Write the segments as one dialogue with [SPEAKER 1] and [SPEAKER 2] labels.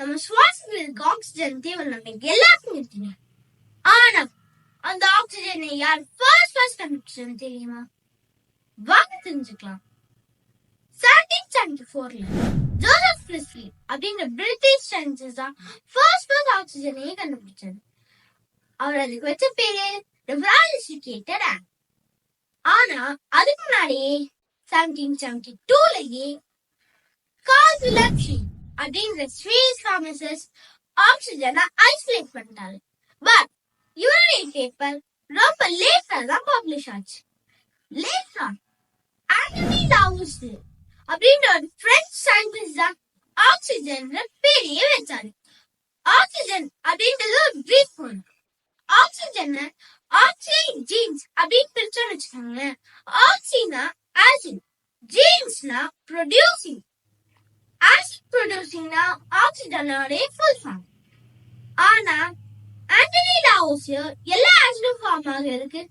[SPEAKER 1] நம்ம சுவாசிக்கிறதுக்கு ஆக்சிஜன் தேவை நம்ம எல்லாருக்கும் தெரியும் ஆனா அந்த ஆக்சிஜனை யார் ஃபர்ஸ்ட் ஃபர்ஸ்ட் கண்டுபிடிச்சது தெரியுமா? வாங்க தெரிஞ்சுக்கலாம். செவன்டீன் செவன்டி ஃபோர்ல ஜோசப் பிரிஸ்லி அப்படிங்கிற பிரிட்டிஷ் சயின்டிஸ்ட் தான் ஃபர்ஸ்ட் ஃபர்ஸ்ட் ஆக்சிஜனையே கண்டுபிடிச்சது. அவர் அதுக்கு வச்ச பேரு ரெவராலிசிகேட்டட் ஆனா அதுக்கு முன்னாடியே செவன்டீன் செவன்டி டூலயே காஸ் லப்ஷி அப்படிங்கிற ஸ்வீஸ் ஃபார்மசிஸ்ட் ஆக்சிஜனை ஐசோலேட் பண்ணிட்டாரு பட் இவருடைய பேப்பர் ரொம்ப லேட்டா தான் பப்ளிஷ் ஆச்சு லேட்டா ஆண்டனி லாவுஸ் அப்படின்ற ஒரு பிரெஞ்சு சயின்டிஸ்ட் தான் ஆக்சிஜன் பேரையே வச்சாரு ஆக்சிஜன் அப்படின்றது ஒரு பிரீத் பொருள் ஆக்சிஜன் ஆக்சிஜன் ஜீன்ஸ் அப்படின்னு பிரிச்சோம்னு வச்சுக்கோங்க ஆக்சினா ஆசிட் ஜீன்ஸ்னா ப்ரொடியூசிங் ஆசிட் ப்ரொடியூசிங்னா ஆக்சிஜனோட ஃபுல் ஃபார்ம் ஆனா ஆண்டனி லாவோசியோ எல்லா ஆசிடும் ஃபார்ம் ஆகிறதுக்கு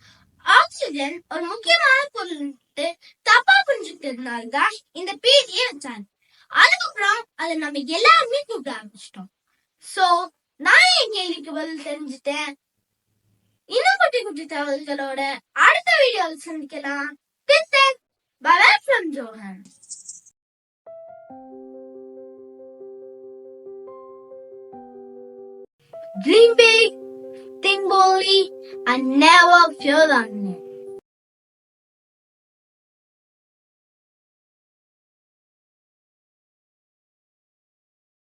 [SPEAKER 1] ஆக்சிஜன் ஒரு முக்கியமான பொருள்ட்டு தப்பா புரிஞ்சுக்கிறதுனால தான் இந்த பேதியை வச்சாங்க. அதுக்கப்புறம் அதை நம்ம எல்லாருமே கூப்பிட ஆரம்பிச்சிட்டோம். சோ நான் என் கேள்விக்கு பதில் தெரிஞ்சுட்டேன். இன்னும் குட்டி குட்டி தகவல்களோட அடுத்த வீடியோவில் சந்திக்கலாம். Bye from Johan Dream big, think boldly, and never fear the unknown.